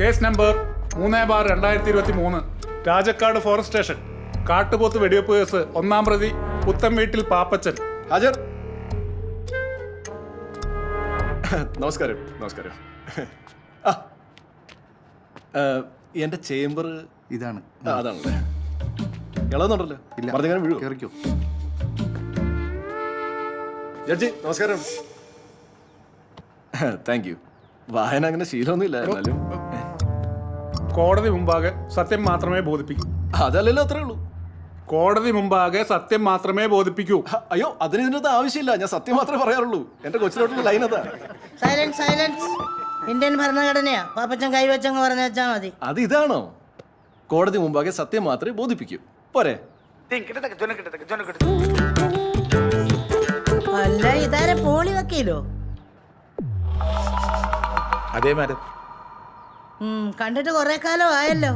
Case number മൂന്ന് bar രണ്ടായിരത്തി ഇരുപത്തി മൂന്ന് രാജക്കാട് ഫോറസ്റ്റ് സ്റ്റേഷൻ. കാട്ടുപോത്ത് വെടിവെപ്പ് കേസ് ഒന്നാം പ്രതി പുത്തൻ വീട്ടിൽ പാപ്പച്ചൻ. ഹാജർ. നമസ്കാരം നമസ്കാരം. ആ ആ, എന്റെ ചേംബർ ഇതാണ്. അതാണല്ലേ? ഇളകുന്നുണ്ടല്ലോ. ഇല്ല. വീഴൂ. കേറിക്കോ. ജഡ്ജി നമസ്കാരം. Thank you. വായന അങ്ങനെ ശീലമൊന്നുമില്ല എന്നാലും. കോടതി മുമ്പാകെ സത്യം മാത്രമേ ബോധിപ്പിക്കൂ. അതല്ലല്ലോ അത്രേ ഉള്ളൂ. കോടതി മുമ്പാകെ സത്യം മാത്രമേ ബോധിപ്പിക്കൂ. അയ്യോ അതിന് ഇതിനകത്ത് ആവശ്യമില്ല. ഞാൻ സത്യം മാത്രമേ പറയാറുള്ളൂ. എന്റെ കൊച്ചിലോട്ടുള്ള ലൈൻ അതാ. സൈലൻസ് സൈലൻസ് ഇന്ത്യൻ ഭരണഘടനയാ. പാപ്പച്ചൻ കൈവച്ചങ്ങ് പറഞ്ഞു വെച്ചാ മതി. അത് ഇതാണോ? കോടതി മുമ്പാകെ സത്യം മാത്രമേ ബോധിപ്പിക്കൂ. പോരെ. അല്ല ഇതാരെ പോളി വക്കീലോ? അതേ മാഡം. കണ്ടിട്ട് കുറെ കാലം ആയല്ലോ.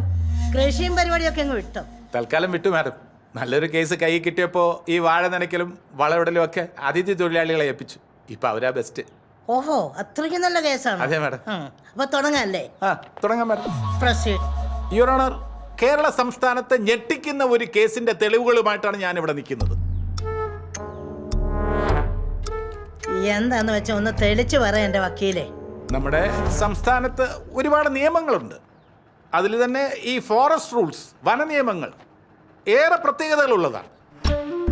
കൃഷിയും പരിപാടിയൊക്കെ അങ്ങ് വിട്ടു. തൽക്കാലം വിട്ടു മാഡം. നല്ലൊരു കേസ് കൈ കിട്ടിയപ്പോൾ ഈ വാഴ നനയ്ക്കലും വളവിടലും ഒക്കെ അതിഥി തൊഴിലാളികളെ ഏൽപ്പിച്ചു. ഇപ്പൊ അവരാ ബെസ്റ്റ് ഓഹോ അത്രയ്ക്ക് നല്ല കേസാണ്. അതെ മാഡം. അപ്പൊ തുടങ്ങല്ലേ? ആ തുടങ്ങാം മാഡം. പ്രൊസീഡ്. യുവർ ഓണർ കേരള സംസ്ഥാനത്തെ ഞെട്ടിക്കുന്ന ഒരു കേസിന്റെ തെളിവുകളുമായിട്ടാണ് ഞാൻ ഇവിടെ നിൽക്കുന്നത്. എന്താന്ന് വെച്ചാ ഒന്ന് തെളിച്ചു പറ എന്റെ വക്കീലെ. നമ്മുടെ സംസ്ഥാനത്ത് ഒരുപാട് നിയമങ്ങളുണ്ട്. അതിൽ തന്നെ ഈ ഫോറസ്റ്റ് റൂൾസ് വന നിയമങ്ങൾ ഏറെ പ്രത്യേകതകളുള്ളതാണ്.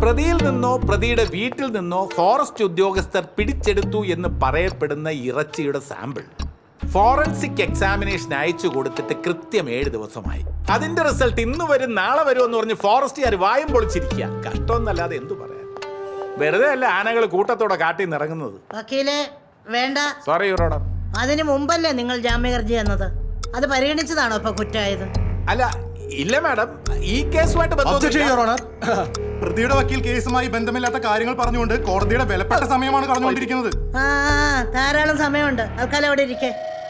പ്രതിയിൽ നിന്നോ പ്രതിയുടെ വീട്ടിൽ നിന്നോ ഫോറസ്റ്റ് ഉദ്യോഗസ്ഥർ പിടിച്ചെടുത്തു എന്ന് പറയപ്പെടുന്ന ഇറച്ചിയുടെ സാമ്പിൾ ഫോറൻസിക് എക്സാമിനേഷൻ അയച്ചു കൊടുത്തിട്ട് കൃത്യം ഏഴ് ദിവസമായി. അതിന്റെ റിസൾട്ട് ഇന്ന് വരും നാളെ വരും എന്ന് പറഞ്ഞ് ഫോറസ്റ്റുകാർ വായും പൊളിച്ചിരിക്കുക. കഷ്ടമൊന്നല്ലാതെ എന്തു പറയാൻ? വെറുതെ അല്ല ആനകൾ കൂട്ടത്തോടെ കാട്ടിൽ നിന്ന് ഇറങ്ങുന്നത് വേണ്ട. സോറി യുവർ ഓണർ അതിനു മുമ്പല്ലേ നിങ്ങൾ ജാമ്യഹർജി എന്നത് അത് പരിഗണിച്ചതാണോ ഇപ്പൊ കുറ്റമായത് അല്ല ഇല്ല മാഡം. ഈ കേസുമായിട്ട് പ്രതിയുടെ വക്കീൽ കേസുമായി ബന്ധമില്ലാത്ത കാര്യങ്ങൾ പറഞ്ഞുകൊണ്ട് കോടതിയുടെ വിലപ്പെട്ട സമയമാണ് കളഞ്ഞുകൊണ്ടിരിക്കുന്നത് ആ ആ, ധാരാളം സമയമുണ്ട്. ആൾക്കാരെ അവിടെ ഇരിക്കെ.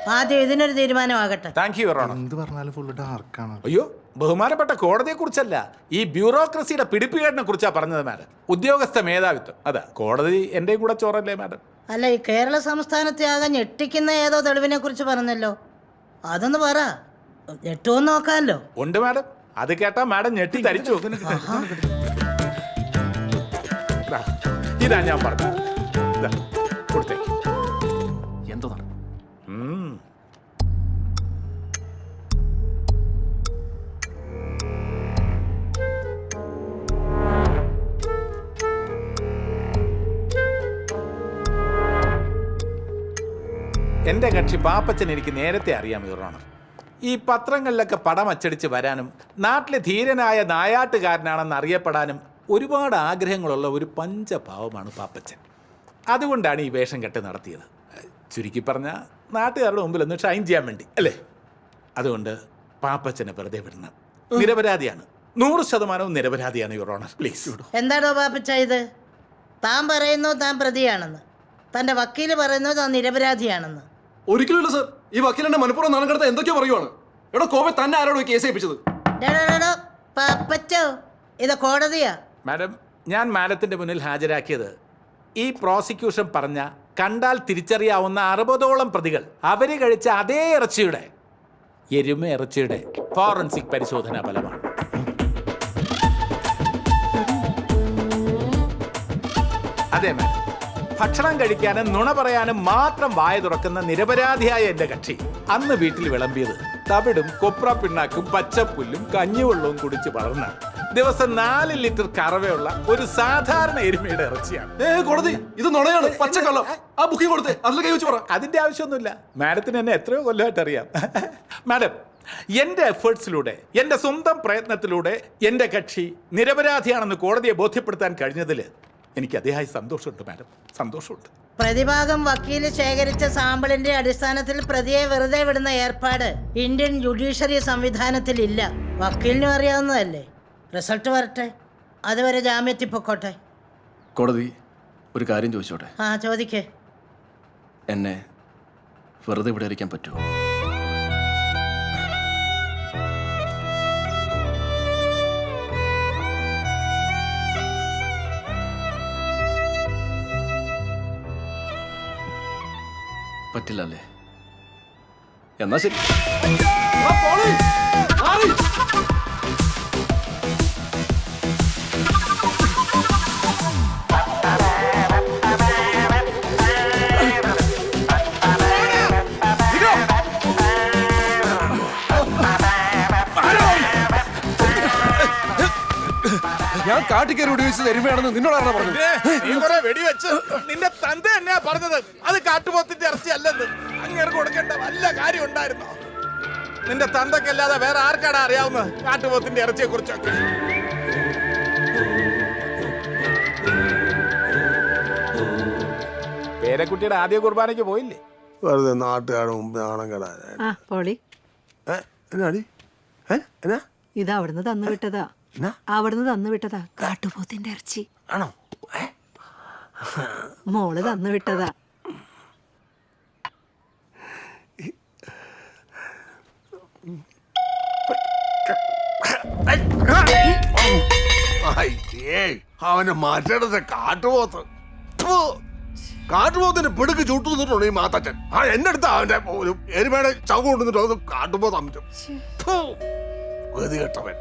ആദ്യം ഇതിനൊരു തീരുമാനമാകട്ടെ. താങ്ക് യു എന്ത് പറഞ്ഞാലും ഫുൾ ഡാർക്കാണ് അയ്യോ ബഹുമാനപ്പെട്ട കോടതിയെക്കുറിച്ചല്ല ഈ ബ്യൂറോക്രസിയുടെ പിടിപ്പുകേടിനെ കുറിച്ചാണ് പറഞ്ഞത് മാഡം. ഉദ്യോഗസ്ഥ മേധാവിത്വം. അതാ കോടതി എന്റെ കൂടെ ചോറല്ലേ മാഡം? അല്ല ഈ കേരള സംസ്ഥാനത്തെ ആകെ ഞെട്ടിക്കുന്ന ഏതോ തെളിവിനെ കുറിച്ച് പറഞ്ഞല്ലോ. അതൊന്ന് പറ. ഞെട്ടുമെന്ന് നോക്കാമല്ലോ. ഉണ്ട് മാഡം. അത് കേട്ടാ മാഡം ഞെട്ടി തരിച്ചു. ഇതാ ഞാൻ പറഞ്ഞത്. ഇതാ, കൊടുത്തേക്ക് എന്റെ കക്ഷി പാപ്പച്ചൻ എനിക്ക് നേരത്തെ അറിയാം യുവർ ഓണർ ഈ പത്രങ്ങളിലൊക്കെ പടം അച്ചടിച്ച് വരാനും നാട്ടിലെ ധീരനായ നായാട്ടുകാരനാണെന്ന് അറിയപ്പെടാനും ഒരുപാട് ആഗ്രഹങ്ങളുള്ള ഒരു പഞ്ചഭാവമാണ് പാപ്പച്ചൻ അതുകൊണ്ടാണ് ഈ വേഷം കെട്ട് നടത്തിയത്. ചുരുക്കി പറഞ്ഞ നാട്ടുകാരുടെ മുമ്പിൽ ഒന്ന് ഷൈൻ ചെയ്യാൻ വേണ്ടി അല്ലേ? അതുകൊണ്ട് പാപ്പച്ചനെ വെറുതെ വിടണം. നിരപരാധിയാണ്. നൂറ് ശതമാനവും നിരപരാധിയാണ് യുവർ ഓണർ പ്ലീസ് എന്താണോ പാപ്പച്ച ഇത്? താൻ പറയുന്നു താൻ പ്രതിയാണെന്ന്. തന്റെ വക്കീൽ പറയുന്നത് താൻ നിരപരാധിയാണെന്ന്. ഒരിക്കലും സർ. ഈ വക്കീലിന്റെ എന്നെ മനഃപൂർവം നാണം കടത്ത എന്തൊക്കെയോ പറയുവാണ്. എടോ കോപ തന്നെ ആരോടോ കേസ് ഏൽപ്പിച്ചത്. ഡോ, ഡോ, ഡോ, ഡോ, പാപ്പച്ചോ ഇത് കോടതിയാ? മാഡം ഞാൻ മാഡത്തിന്റെ മുന്നിൽ ഹാജരാക്കിയത് ഈ പ്രോസിക്യൂഷൻ പറഞ്ഞ കണ്ടാൽ തിരിച്ചറിയാവുന്ന അറുപതോളം പ്രതികൾ അവർ കഴിച്ച അതേ ഇറച്ചിയുടെ എരുമ ഇറച്ചിയുടെ ഫോറൻസിക് പരിശോധനാ ഫലമാണ്. അതെ മാഡം. ഭക്ഷണം കഴിക്കാനും നുണ പറയാനും മാത്രം വായ തുറക്കുന്ന നിരപരാധിയായ എന്റെ കക്ഷി. അന്ന് വീട്ടിൽ വിളമ്പിയത് തവിടും കൊപ്ര പിണ്ണാക്കും പച്ചപ്പുല്ലും കഞ്ഞിവെള്ളവും കുടിച്ച് വളർന്ന ദിവസം നാല് ലിറ്റർ കറവയുള്ള ഒരു സാധാരണ എരുമയുടെ ഇറച്ചിയാണ്. ഏ കോടതി ഇത് നുണയാണ് പച്ചക്കള്ളം. ആ ബുക്കിംഗ് കൊടുത്തേ അതിൽ കൈ വെച്ച് പറ. അതിന്റെ ആവശ്യമൊന്നുമില്ല. മാഡത്തിന് എന്നെ എത്രയോ കൊല്ലമായിട്ട് അറിയാം. മാഡം എന്റെ എഫേർട്സിലൂടെ എന്റെ സ്വന്തം പ്രയത്നത്തിലൂടെ എന്റെ കക്ഷി നിരപരാധിയാണെന്ന് കോടതിയെ ബോധ്യപ്പെടുത്താൻ കഴിഞ്ഞതിൽ എനിക്ക് അതിയായ സന്തോഷമുണ്ട് മാഡം. സന്തോഷമുണ്ട്. പ്രതിഭാഗം വക്കീൽ ശേഖരിച്ച സാമ്പിളിന്റെ അടിസ്ഥാനത്തിൽ പ്രതിയെ വെറുതെ വിടുന്ന ഏർപ്പാട് ഇന്ത്യൻ ജുഡീഷ്യറി സംവിധാനത്തിൽ ഇല്ല. വക്കീലിനും അറിയാവുന്നതല്ലേ. റിസൾട്ട് വരട്ടെ. അതുവരെ ജാമ്യത്തിൽ പൊക്കോട്ടെ. കോടതി ഒരു കാര്യം ചോദിച്ചോട്ടെ? ആ ചോദിക്കേ. എന്നെ വെറുതെ ഇവിടെ ഇരിക്കാൻ പറ്റുമോ? പറ്റില്ല അല്ലേ എന്നാ ശരി! ഞാൻ കാട്ടിക്കയറി ഉപയോഗിച്ചത് തരുമ്പോഴാണെന്ന് നിന്നോടാണ് പറഞ്ഞത്? വെടിവെച്ച് നിന്റെ തന്ത തന്നെയാ പറഞ്ഞത്. അത് കാട്ടുപോത്തിന്റെ ഇറച്ചി അല്ലെന്ന്. അങ്ങനെ കൊടുക്കേണ്ട വല്ല കാര്യം ഉണ്ടായിരുന്നോ? നിന്റെ തന്തക്കല്ലാതെ വേറെ ആർക്കാടാ അറിയാവുന്നത് കാട്ടുപോത്തിന്റെ ഇറച്ചിയെ കുറിച്ചൊക്കെ പേരക്കുട്ടിയുടെ ആദ്യ കുർബാനയ്ക്ക് പോയില്ലേ? വെറുതെ നാട്ടുകാരുടെ മുമ്പ് നാണം കെടാൻ ആ പോളി. ഏ എന്നാടി ഏ എന്നാ? ഇത് അവിടുന്ന് തന്നു വിട്ടതാ. എന്നാ? അവിടുന്ന് തന്നു വിട്ടതാ. കാട്ടുപോത്തിന്റെ ഇറച്ചി. ആണോ? മോൾ തന്നു വിട്ടതാ. അയ്യേ അവന്റെ മറ്റേടത്തെ കാട്ടുപോത്ത്. കാട്ടുപോത്തിന് പിടുക്ക് ചുട്ടു നിന്നിട്ടുണ്ട് ഈ മാത്തച്ഛൻ? ആ എന്റെ അടുത്ത് അവന്റെ ഒരു എരുമയുടെ ചവ് കൊണ്ടുവന്നിട്ട് അത് കാട്ടുപോത്ത് അമിച്ചു. ഗതികെട്ടവൻ.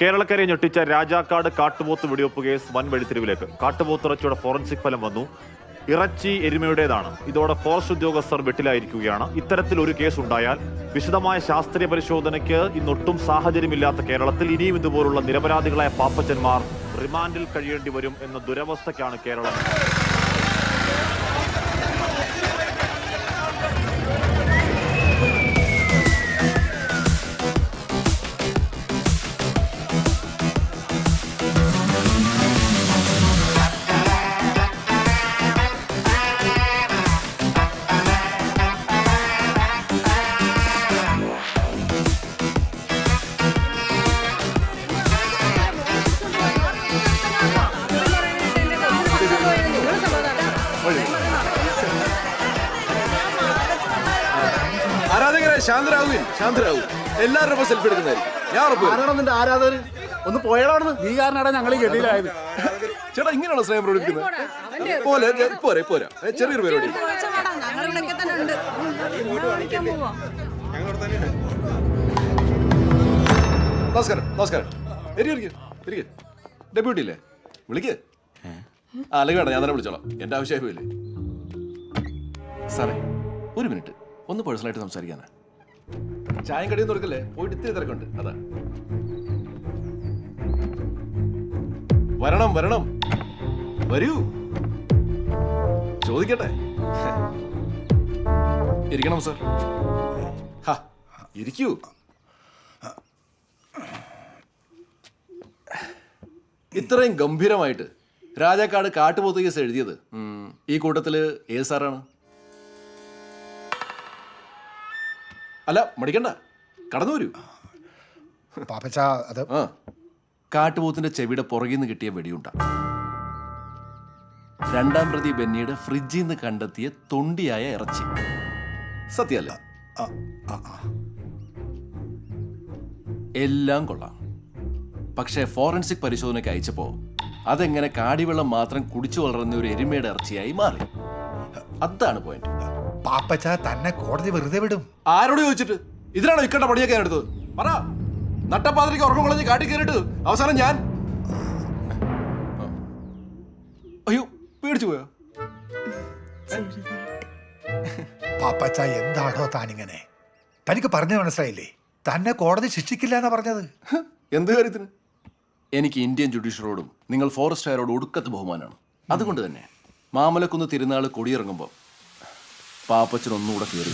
കേരളക്കരെ ഞെട്ടിച്ച രാജാക്കാട് കാട്ടുപോത്ത് വെടിവെപ്പ് കേസ് വൻ വഴിത്തിരിവിലേക്ക് കാട്ടുപോത്ത് ഇറച്ചിയുടെ ഫോറൻസിക് ഫലം വന്നു. ഇറച്ചി എരുമയുടേതാണ്. ഇതോടെ ഫോറസ്റ്റ് ഉദ്യോഗസ്ഥർ വെട്ടിലായിരിക്കുകയാണ്. ഇത്തരത്തിൽ ഒരു കേസ് ഉണ്ടായാൽ വിശദമായ ശാസ്ത്രീയ പരിശോധനയ്ക്ക് ഇന്നൊട്ടും സാഹചര്യമില്ലാത്ത കേരളത്തിൽ ഇനിയും ഇതുപോലുള്ള നിരപരാധികളായ പാപ്പച്ചന്മാർ റിമാൻഡിൽ കഴിയേണ്ടി വരും എന്ന ദുരവസ്ഥയ്ക്കാണ് കേരളം ശാന്തരാകും എല്ലാവരുടെ സെൽഫി എടുക്കുന്നതായിരിക്കും. ആരാധകർ? ഒന്ന് പോയടാണെന്ന് നീ കാരണമാണ് ഞങ്ങൾ ഈ ഗതിയിലായത്. ചേട്ടാ ഇങ്ങനെയാണോ സ്നേഹം പ്രകടിപ്പിക്കുന്നത്? പോലെ പോരെ പോരാ. ചെറിയൊരു പരിപാടി നമസ്കാരം നമസ്കാരം. ഡെപ്യൂട്ടി ഇല്ലേ? വിളിക്ക്. ആ അല്ലെങ്കിൽ വേണ്ട ഞാൻ തന്നെ വിളിച്ചോളാം. എന്റെ ആവശ്യമായില്ലേ സാറേ ഒരു മിനിറ്റ്. ഒന്ന് പേഴ്സണലായിട്ട് സംസാരിക്കാനാ. ചായം കടിയൊന്നും കൊടുക്കല്ലേ പോയിട്ട് ഇത്തിരി തിരക്കുണ്ട്. അതാ. വരണം വരണം. വരൂ. ചോദിക്കട്ടെ. ഇരിക്കണം സർ. ഇരിക്കൂ. ഇത്രയും ഗംഭീരമായിട്ട് രാജാക്കാട് കാട്ടുപോത്ത് കേസ് എഴുതിയത് ഈ കൂട്ടത്തിൽ ഏത് സാറാണ്? അല്ല മടിക്കണ്ട. കടന്നു വരൂ. പാപ്പച്ച അത് ആ. കാട്ടുപോത്തിന്റെ ചെവിയുടെ പുറകിൽ നിന്ന് കിട്ടിയ വെടിയുണ്ട. രണ്ടാം പ്രതി ബെന്നിയുടെ ഫ്രിഡ്ജിൽ നിന്ന് കണ്ടെത്തിയ തൊണ്ടിയായ ഇറച്ചി. സത്യല്ല ആ, ആ, ആ. എല്ലാം കൊള്ളാം. പക്ഷേ ഫോറൻസിക് പരിശോധനയ്ക്ക് അയച്ചപ്പോ അതെങ്ങനെ കാടിവെള്ളം മാത്രം കുടിച്ചു വളർന്ന ഒരു എരുമയുടെ ഇറച്ചിയായി മാറി. അതാണ് പോയിന്റ് പാപ്പച്ച തന്നെ കോടതി വെറുതെ വിടും. ആരോട് ചോദിച്ചിട്ട്? ഇതിനാണ് ഇക്കണ്ട പണിയൊക്കെ ഞാൻ എടുത്തത്? പറ. നട്ടപ്പാതിരിക്ക് ഉറക്കം കളഞ്ഞ് കാട്ടി കയറിയിട്ട് അവസാനം ഞാൻ. അയ്യോ പേടിച്ചു പോയോ? പാപ്പച്ച എന്താണോ താനിങ്ങനെ? തനിക്ക് പറഞ്ഞു മനസ്സിലായില്ലേ? തന്നെ കോടതി ശിക്ഷിക്കില്ല എന്നാ പറഞ്ഞത്. എന്ത് കാര്യത്തിന്? എനിക്ക് ഇന്ത്യൻ ജുഡീഷ്യറോടും നിങ്ങൾ ഫോറസ്റ്റ് ഫോറസ്റ്റുകാരോടും ഒടുക്കത്ത് ബഹുമാനമാണ്. അതുകൊണ്ട് തന്നെ മാമലക്കുന്ന് തിരുനാൾ കൊടിയിറങ്ങുമ്പോൾ പാപ്പച്ചൻ ഒന്നുകൂടെ കയറി.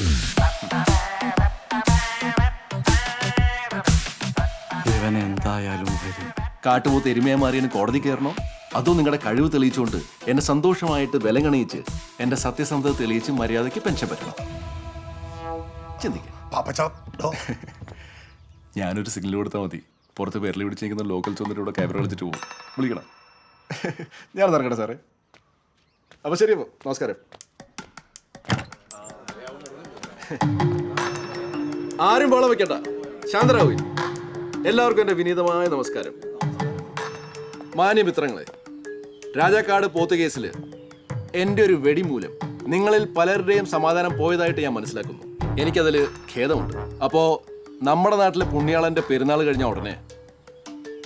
ഇവൻ എന്തായാലും വരും. കാട്ടുപോത്ത് എരുമയെ മാറിയതിന് കോടതി കയറണോ? അതോ നിങ്ങളുടെ കഴിവ് തെളിയിച്ചുകൊണ്ട് എന്നെ സന്തോഷമായിട്ട് വിലങ്ങണയിച്ച് എന്റെ സത്യസന്ധത തെളിയിച്ച് മര്യാദയ്ക്ക് പെൻഷൻ പറ്റണം? ചിന്തിക്കാം. ഞാനൊരു സിഗ്നൽ കൊടുത്താൽ മതി. പുറത്ത് പേരിൽ പിടിച്ചിരിക്കുന്ന ലോക്കൽ ചൊന്നിട്ട് ഇവിടെ ക്യാമറ കളിച്ചിട്ട് പോകും വിളിക്കണം. ഞാൻ നടക്കട്ടെ സാറേ. അപ്പോൾ ശരി അപ്പോൾ നമസ്കാരം. ആരും ബോളം വെക്കണ്ട. ശാന്തരാവു. എല്ലാവർക്കും എന്റെ വിനീതമായ നമസ്കാരം. മാന്യമിത്രങ്ങളെ രാജാക്കാട് പോത്ത് കേസിൽ എന്റെ ഒരു വെടിമൂലം നിങ്ങളിൽ പലരുടെയും സമാധാനം പോയതായിട്ട് ഞാൻ മനസ്സിലാക്കുന്നു. എനിക്കതിൽ ഖേദമുണ്ട്. അപ്പോൾ നമ്മുടെ നാട്ടിലെ പുണ്യാളന്റെ പെരുന്നാൾ കഴിഞ്ഞ ഉടനെ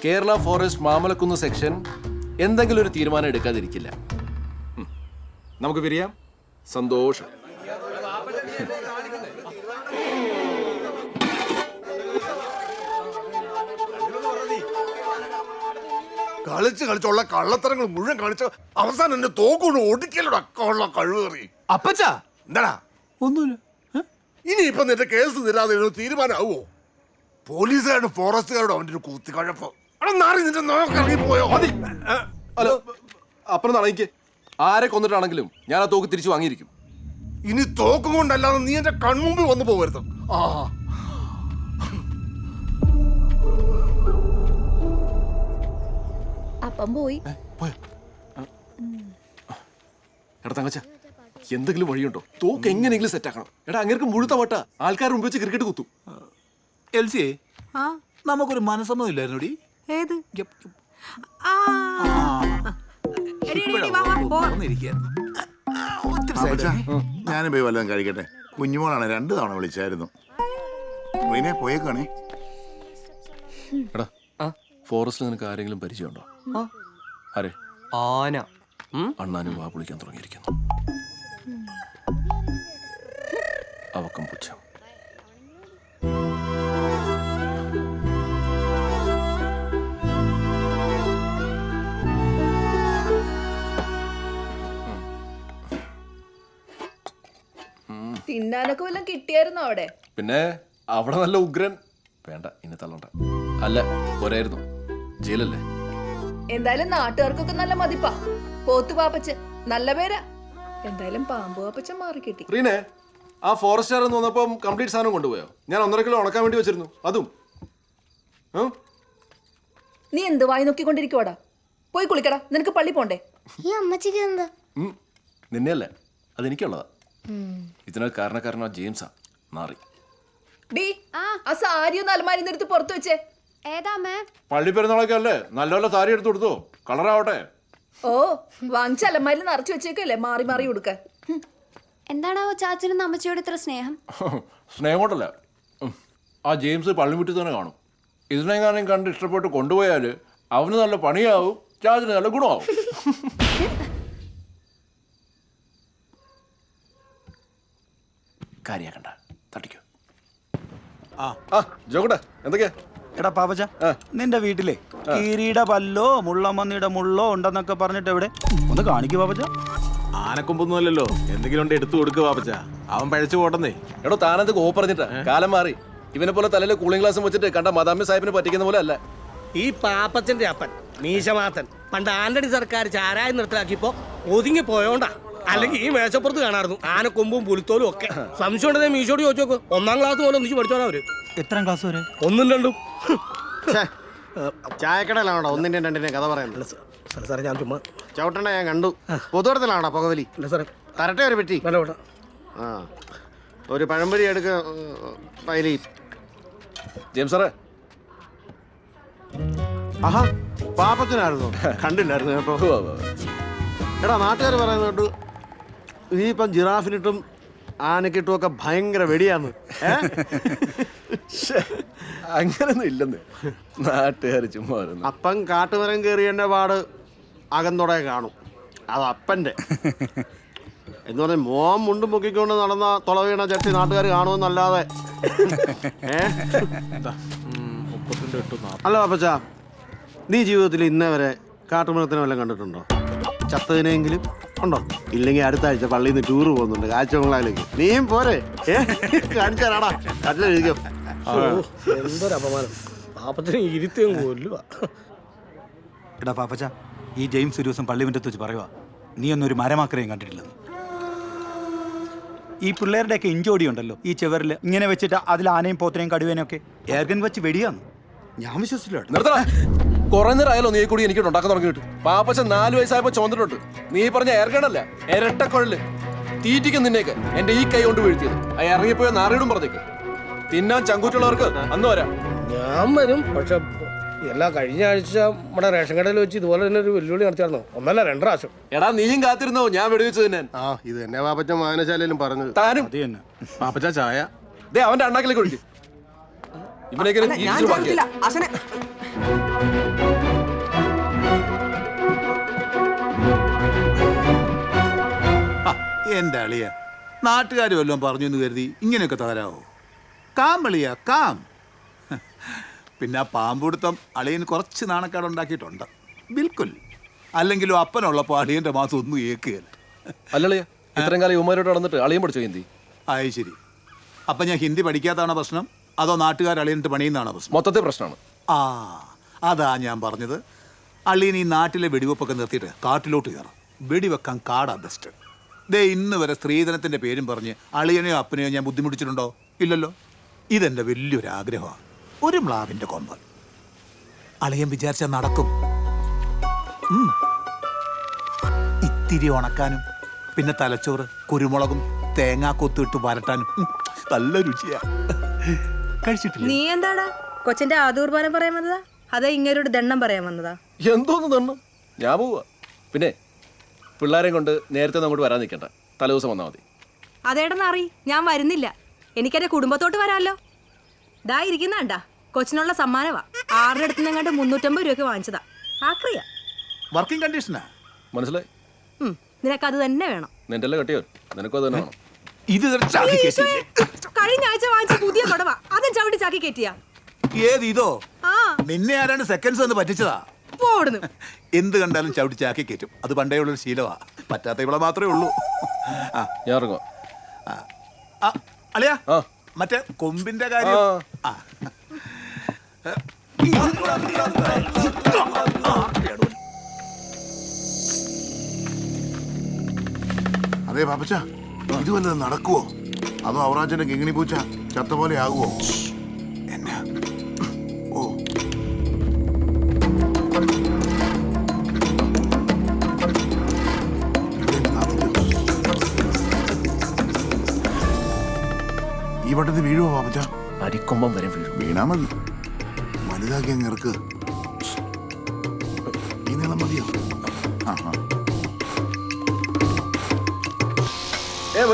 കേരള ഫോറസ്റ്റ് മാമലക്കുന്ന് സെക്ഷൻ എന്തെങ്കിലും ഒരു തീരുമാനം എടുക്കാതിരിക്കില്ല. നമുക്ക് പിരിയാം. സന്തോഷം. കളിച്ച് കളിച്ചുള്ള കള്ളത്തരങ്ങൾ മുഴുവൻ കാണിച്ച അവസാനം എന്നെ തോക്കൊണ്ട് ഒടിക്കലടാ അക്കമുള്ള കഴിവേറി അപ്പച്ച? എന്താടാ? ഒന്നുമില്ല. ഇനി ഇപ്പൊ നിന്റെ കേസ് തരാതെ തീരുമാനമാവോ പോലീസുകാരുടെ ഫോറസ്റ്റുകാരുടെ അവന്റെ ഒരു കൂത്തിക്കഴപ്പ് അവിടെ നാറി നിന്റെ നോക്കിറങ്ങി പോയോ? മതി. ഹലോ അപ്പുറം ആരെ കൊന്നിട്ടാണെങ്കിലും ഞാൻ ആ തോക്ക് തിരിച്ചു വാങ്ങിയിരിക്കും. ഇനി തോക്കും കൊണ്ടല്ലാതെ നീ എന്റെ കൺമുമ്പിൽ വന്നു പോകരുത്. ആ അപ്പം പോയി. എടാ തങ്കച്ച എന്തെങ്കിലും വഴിയുണ്ടോ? തോക്ക് എങ്ങനെയെങ്കിലും സെറ്റ് ആക്കണം. എടാ അങ്ങേർക്ക് മുഴുത്ത വട്ട. ആൾക്കാർ മുമ്പ് വെച്ച് ക്രിക്കറ്റ് കുത്തും. എൽസിയെ ആ. നമുക്കൊരു മനസ്സമ്മതം ഇല്ലായിരുന്നു ഏത്? ആ. എടി, എടി, എടി, വാ, വാ, പോ. ഞാനും പോയി വല്ലതും കഴിക്കട്ടെ. കുഞ്ഞുമോളാണ് രണ്ടു തവണ വിളിച്ചായിരുന്നു. പോയേക്കാണേ എടാ ഫോറസ്റ്റിൽ നിനക്ക് ആരെങ്കിലും പരിചയമുണ്ടോ? ആരെ? ആന. അണ്ണാനും വാ പൊളിക്കാൻ തുടങ്ങിയിരിക്കുന്നു. അവക്കം പുച്ഛം. തിന്നാനൊക്കെ വല്ലതും കിട്ടിയായിരുന്നോ അവിടെ? പിന്നെ അവിടെ നല്ല ഉഗ്രൻ. വേണ്ട ഇനി തള്ളണ്ട. അല്ല പോരായിരുന്നു. ജയിലല്ലേ? എന്തായാലും നാട്ടുകാർക്കൊക്കെ നല്ല മതിപ്പാ. പോത്തു പാപ്പച്ചൻ നല്ല പേരാ. എന്തായാലും പാമ്പു പാപ്പച്ചൻ മാറി കിട്ടി റീനെ ആ ഫോറസ്റ്റുകാർ എന്ന് വന്നപ്പം കംപ്ലീറ്റ് സാധനം കൊണ്ടുപോയോ? ഞാൻ ഒന്നര കിലോ ഉണക്കാൻ വേണ്ടി വെച്ചിരുന്നു. അതും. നീ എന്ത് വായി നോക്കിക്കൊണ്ടിരിക്കുവാടാ? പോയി കുളിക്കടാ നിനക്ക് പള്ളി പോണ്ടേ? ഈ അമ്മച്ചിക്ക് എന്താ. നിന്നെയല്ലേ? അതെനിക്കുള്ളതാ. ഇതിനൊരു കാരണക്കാരനോ ജെയിംസാ. മാറി. ഡീ ആ സാരി ഒന്ന് അലമാരി നിർത്തി പുറത്തു വെച്ചേ. ഏതാ അമ്മേ പള്ളി പെരുന്നാളൊക്കെ അല്ലേ? നല്ല നല്ല സാരി എടുത്തു കൊടുത്തു. കളറാവട്ടെ. ഓ വാങ്ങിച്ച അലമാരിൽ നിറച്ചു വെച്ചേക്കല്ലേ? മാറി മാറി കൊടുക്ക എന്താണോ എന്താണാവോ ചാച്ചനും അമ്മച്ചിയോട് ഇത്ര സ്നേഹം? സ്നേഹം കൊണ്ടല്ല. ആ ജെയിംസ് പള്ളിമുറ്റി തന്നെ കാണും. ഇതിനെങ്ങാനും കണ്ട് ഇഷ്ടപ്പെട്ട് കൊണ്ടുപോയാൽ അവന് നല്ല പണിയാവും ചാച്ചന് നല്ല ഗുണമാവും. കാര്യാക്കണ്ട തട്ടിക്കോ. ആ ജോക്കട്ടെ എന്തൊക്കെയാ? എടാ പാപ്പച്ച നിന്റെ വീട്ടിലെ കീരിയുടെ പല്ലോ മുള്ളമ്മന്നിയുടെ മുള്ളോ ഉണ്ടെന്നൊക്കെ പറഞ്ഞിട്ട് എവിടെ? ഒന്ന് കാണിക്കൂ പാപ്പച്ച ആനക്കൊമ്പൊന്നും അല്ലല്ലോ എന്തെങ്കിലും ഉണ്ട് എടുത്തു കൊടുക്കുക പാപ്പച്ച അവൻ പഴച്ചു പോട്ടെന്നേ. എടോ താനത് കോ പറഞ്ഞിട്ടാ? കാലം മാറി. ഇവനെ പോലെ തലയിൽ കൂളിംഗ് ഗ്ലാസ് വെച്ചിട്ട് കണ്ട മദാമി സാഹിബിനെ പറ്റിക്കുന്ന പോലെ അല്ല. ഈ പാപ്പച്ചന്റെ അപ്പൻ മീശമാത്തൻ പണ്ട് ആന്റണി സർക്കാർ ചാരായം നിർത്തലാക്കിയപ്പോ ഒതുങ്ങി പോയോണ്ടാ. അല്ലെങ്കിൽ ഈ മേശപ്പുറത്ത് കാണാറുന്നു ആനക്കൊമ്പും പുലിത്തോലും ഒക്കെ. സംശയം ഉണ്ടെങ്കിൽ മീശോട് ചോദിച്ചു നോക്ക്. ഒന്നാം ക്ലാസ് പോലെ ഒന്നിച്ച് പഠിച്ചോളാം അവർ. എത്രാം ക്ലാസ് വരെ? ഒന്നും രണ്ടും. ചായക്കടയിലാണോ ഒന്നിന്റെ രണ്ടിന്റെ കഥ പറയുന്നത്? സാറേ, സാറേ ഞാൻ ചുമ്മാ ചവിട്ടണ ഞാൻ കണ്ടു. പൊതുവടത്തിലാണോ പുകവലി? സാറേ. തരട്ടെ ഒരു വേണ്ട ആ. ഒരു പഴംപൊരി എടുക്ക പൈലി. ജെയിംസ് സാറേ. ആഹാ പാപ്പത്തിനായിരുന്നു. കണ്ടില്ലായിരുന്നു. എടാ നാട്ടുകാർ പറയുന്നത് കേട്ടു. നീ ഇപ്പം ജിറാഫിനിട്ടും ആനക്കിട്ടും ഒക്കെ ഭയങ്കര വെടിയാന്ന്. അങ്ങനൊന്നും ഇല്ലെന്ന്. നാട്ടുകാർ ചുമ്മാ അപ്പം കാട്ടുമരം കയറിയതിന്റെ പാട് അകന്നോടെ കാണും. അത് അപ്പന്റെ. എന്ന് പറഞ്ഞാൽ മോൻ മുണ്ടും പൊക്കിക്കൊണ്ട് നടന്ന തുള വീണ ചട്ടി നാട്ടുകാർ കാണുമെന്നല്ലാതെ. അല്ല പപ്പച്ച നീ ജീവിതത്തിൽ ഇന്നേ വരെ കാട്ടുമൃഗത്തിനെ വല്ലതും കണ്ടിട്ടുണ്ടോ? ചത്തതിനെങ്കിലും ഉണ്ടോ? ഇല്ലെങ്കിൽ അടുത്ത ആഴ്ച പള്ളിയിൽ നിന്ന് ടൂർ പോകുന്നുണ്ട്. കാഴ്ചബംഗ്ലാവിലേക്ക് നീയും പോരെ. കാണിച്ചാടാ കാണിച്ചാലാടാ കട്ടിലിരിക്കും എന്തൊരു അപമാനം. പാപ്പത്തിന് ഇരുത്തിയും കൊല്ലുക. എടാ പാപ്പച്ച ഈ ജെയിംസ് ഒരു ദിവസം പള്ളിമുറ്റത്ത് വെച്ച് പറയുക നീ ഒന്നൊരു മരമാക്രയും മരമാക്കരെയും കണ്ടിട്ടില്ലെന്ന്. ഈ പിള്ളേരുടെയൊക്കെ ഇഞ്ചോടി ഉണ്ടല്ലോ ഈ ചെവറിൽ ഇങ്ങനെ വെച്ചിട്ട് അതിൽ ആനയും പോത്തനെയും കടുവേനെയും ഒക്കെ എയർഗൻ വെച്ച് വെടിയാന്ന്. ഞാൻ വിശ്വസിച്ചില്ല കേട്ടോ. നിർത്തടാ കുറെ നേരം ആയാലോ നീ കൂടി എനിക്ക് ഉണ്ടാക്കാൻ തുടങ്ങിയിട്ട്. പാപ്പച്ച നാല് വയസ്സായപ്പോ ചോന്നിട്ടുണ്ട് നീ പറഞ്ഞ എയർഗണല്ല ഇരട്ടക്കൊഴൽ തീറ്റിക്കും നിന്നേക്ക് എന്റെ ഈ കൈ കൊണ്ട് വീഴ്ത്തിയത്. ആ ഇറങ്ങിപ്പോയ നാറിയിടും പറഞ്ഞേക്ക്. തിന്നാൻ ചങ്കൂറ്റുള്ളവർക്ക് അന്ന് വരാം. ഞാൻ വരും. പക്ഷെ ഇല്ല കഴിഞ്ഞ ആഴ്ച നമ്മുടെ റേഷൻ കടയിൽ വെച്ച് ഇതുപോലെ തന്നെ ഒരു വെല്ലുവിളി നടത്തിയായിരുന്നു. ഒന്നല്ല രണ്ട് പ്രാവശ്യം. എടാ നീയും കാത്തിരുന്നോ? ഞാൻ വെടിവെച്ചു തന്നെ. ആ ഇത് തന്നെ പാപ്പച്ച വായനശാലയിലും പറഞ്ഞു താനും. പാപ്പച്ച ചായ. ദേ അവന്റെ അണ്ണാക്കിലേക്ക് ഒഴിക്കും. ബാക്കിയാ എന്റെ അളിയ. നാട്ടുകാർ വല്ലതും പറഞ്ഞു എന്ന് കരുതി ഇങ്ങനെയൊക്കെ തകരാവോ? കാം അളിയ കാം. പിന്നെ ആ പാമ്പുടുത്തം അളിയൻ കുറച്ച് നാണക്കേട് ഉണ്ടാക്കിയിട്ടുണ്ട്. ബിൽക്കുൽ. അല്ലെങ്കിലും അപ്പനുള്ളപ്പോൾ അളിയന്റെ മാസം ഒന്നും ഏക്കുകയല്ല. അല്ലളിയ ഇത്രയും കാലം യുവമാരോട് നടന്നിട്ട് അളിയും പഠിച്ചു ഹിന്ദി? ആയി ശരി. അപ്പം ഞാൻ ഹിന്ദി പഠിക്കാത്തതാണോ പ്രശ്നം? അതോ നാട്ടുകാർ അളിയനിട്ട് പണിയുന്നതാണോ പ്രശ്നം? മൊത്തത്തിൽ പ്രശ്നമാണ്. ആ അതാ ഞാൻ പറഞ്ഞത്. അള്ളീൻ ഈ നാട്ടിലെ വെടിവെപ്പൊക്കെ നിർത്തിയിട്ട് കാട്ടിലോട്ട് കയറാം. വെടിവെക്കാൻ കാടാ ബെസ്റ്റ് ദേ ഇന്ന് വരെ സ്ത്രീധനത്തിന്റെ പേരും പറഞ്ഞ് അളിയനെയോ അപ്പനെയോ ഞാൻ ബുദ്ധിമുട്ടിച്ചിട്ടുണ്ടോ? ഇല്ലല്ലോ. ഇതെന്റെ വലിയൊരു ആഗ്രഹമാണ് ഒരു മ്ലാവിന്റെ കൊമ്പ്. അളിയൻ വിചാരിച്ചാൽ നടക്കും. ഇത്തിരി ഉണക്കാനും പിന്നെ തലച്ചോറ് കുരുമുളകും തേങ്ങാ കൊത്തിട്ട് വരട്ടാനും. നല്ല രുചിയാ. കഴിച്ചിട്ടില്ല? നീ എന്താടാ? കൊച്ചിന്റെ ആദൂർബാനം പറയാൻ വന്നതാ? അതെ ഇങ്ങേരോട് ദണ്ണം പറയാൻ വന്നതാ. എന്തോന്ന് ദണ്ണം ഞാൻ പോവാ. പിന്നെ പിള്ളേരെയും കൊണ്ട് നേരത്തെ അങ്ങോട്ട് വരാൻ നിൽക്കണ്ട. തലേദിവസം വന്നാൽ മതി. അതേടെന്ന് അറി ഞാൻ വരുന്നില്ല. എനിക്കെന്റെ കുടുംബത്തോട്ട് വരാമല്ലോ ദാ ഇരിക്കുന്നാണ്ടാ കൊച്ചിനുള്ള സമ്മാനവാ. ആറിന്റെ അടുത്ത് നിന്നങ്ങാണ്ട് മുന്നൂറ്റമ്പത് രൂപയ്ക്ക് വാങ്ങിച്ചതാ. ആക്രിയ. വർക്കിംഗ് കണ്ടീഷനാ മനസ്സിലായി? ഉം, നിനക്കത് തന്നെ വേണം. നിന്റെ കെട്ടിയോ? നിനക്കും അത് തന്നെ വേണം. ഇത്? കഴിഞ്ഞ ആഴ്ച വാങ്ങിച്ച പുതിയ കൊടവാ. അതും ചവിട്ടി ചാക്കി കെട്ടിയാ ഏത് ഇതോ? ആ. നിന്നെ ആരാണ്ട് സെക്കൻഡ്സ് എന്ന് പറ്റിച്ചതാ? എന്ത് കണ്ടാലും ചവിട്ടി ചാക്കി കയറ്റും. അത് പണ്ടേ ഉള്ളൊരു ശീലമാ പറ്റാത്ത ഇവിടെ മാത്രമേ ഉള്ളൂ. ആ. ഞാൻ ഇറങ്ങുക ആ, അളിയാ ആ. മറ്റേ കൊമ്പിന്റെ കാര്യം. ആ. അതെ പാപ്പച്ച ഇത് വല്ലതും നടക്കുവോ? അതോ അവറാച്ചന്റെ കിങ്ങിണി പൂച്ച ചത്ത പോലെ ആകുവോ? അരിക്കൊമ്പം വരെ വീഴും. വീണാ മതി. വലുതാക്കി അങ്ങ് ഇറക്ക്. ഈ നീളം മതിയോ? ആ ആ ഏ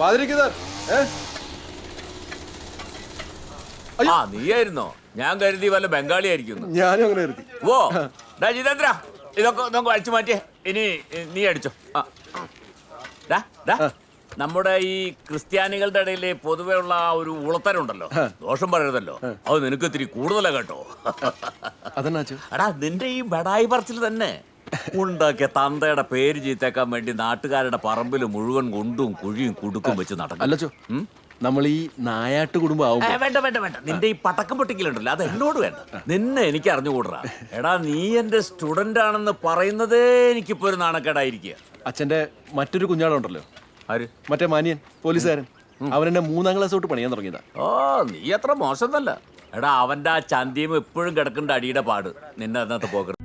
പാതിരിക്കുന്നേ. ഏ? ആ നീയായിരുന്നോ? ഞാൻ കരുതി വല്ല ബംഗാളി ആയിരിക്കുന്നു ഞാനും അങ്ങനെ കരുതി. ഓ ഡാ ജിതേന്ദ്ര ഇതൊക്കെ നമുക്ക് അടിച്ചു മാറ്റിയേ. ഇനി നീ അടിച്ചോ. ആ. ഡാ, ഡാ, നമ്മുടെ ഈ ക്രിസ്ത്യാനികളുടെ ഇടയിൽ പൊതുവെ ഉള്ള ആ ഒരു ഉളത്തരുണ്ടല്ലോ. ദോഷം പറയരുതല്ലോ. അത് നിനക്ക് ഇത്തിരി കൂടുതലാ കേട്ടോ. അതെന്നാച്ചു എടാ നിന്റെ ഈ ബടായി പറച്ചിൽ തന്നെ. ഉണ്ടാക്കിയ തന്തയുടെ പേര് ചീത്തേക്കാൻ വേണ്ടി നാട്ടുകാരുടെ പറമ്പിൽ മുഴുവൻ കൊണ്ടും കുഴിയും കുടുക്കും വെച്ച് നടക്കും. അല്ലച്ചോ നമ്മൾ ഈ നായാട്ട് കുടുംബം വേണ്ട വേണ്ട വേണ്ട. നിന്റെ ഈ പടക്കം പൊട്ടിക്കലുണ്ടല്ലോ. അത് എന്നോട് വേണ്ട. നിന്നെ എനിക്ക് അറിഞ്ഞുകൂടാ. എടാ നീ എന്റെ സ്റ്റുഡന്റ് ആണെന്ന് പറയുന്നതേ എനിക്കിപ്പോ ഒരു നാണക്കേടായിരിക്കുക. അച്ഛന്റെ മറ്റൊരു കുഞ്ഞാളുണ്ടല്ലോ. ആര്? മറ്റേ മാനിയൻ പോലീസുകാരൻ. അവൻ എന്നെ മൂന്നാം ക്ലാസ് തൊട്ട് പണിയാൻ തുടങ്ങിയതാ. ഓ നീ അത്ര മോശമൊന്നല്ല എടാ അവന്റെ ആ ചന്തിയും എപ്പോഴും കിടക്കേണ്ട അടിയുടെ പാട്. നിന്നെ അതിനകത്ത് പോകരുത്.